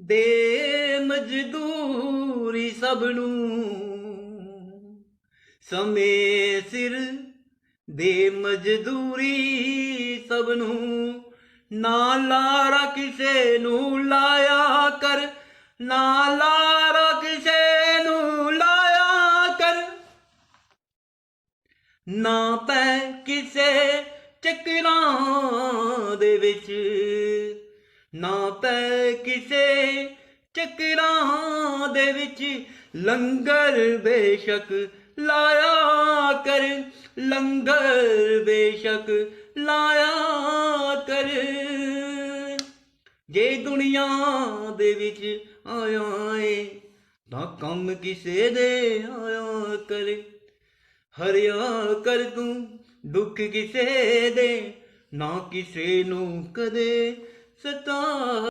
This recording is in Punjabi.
ਦੇ ਮਜ਼ਦੂਰੀ ਸਭ ਨੂੰ। ਸਮੇ ਸਿਰ ਦੇ ਮਜ਼ਦੂਰੀ ਸਭ ਨੂੰ। ਨਾ ਲਾਰਾ ਕਿਸੇ ਨੂੰ ਲਾਇਆ ਕਰ, ਨਾ ਲਾਰਾ ਕਿਸੇ ਨੂੰ ਲਾਇਆ ਕਰ। ਨਾ ਪੈ ਕਿਸੇ ਚੱਕਰਾਂ ਦੇ ਵਿੱਚ। ਨਾ ਪੈ ਕਿਸੇ ਚੱਕਰਾਂ ਦੇ ਵਿੱਚ ਲੰਗਰ ਬੇਸ਼ੱਕ ਲਾਇਆ ਕਰ, ਲੰਗਰ ਬੇਸ਼ੱਕ ਲਾਇਆ ਕਰ। ਜੇ ਦੁਨੀਆ ਦੇ ਵਿੱਚ ਆਇਆ ਏ, ਤਾਂ ਕੰਮ ਕਿਸੇ ਦੇ ਆਇਆ ਕਰ। ਹਰਿਆ ਕਰ ਤੂੰ, ਦੁੱਖ ਕਿਸੇ ਦੇ, ਨਾ ਕਿਸੇ ਨੂੰ ਕਦੇ Satan.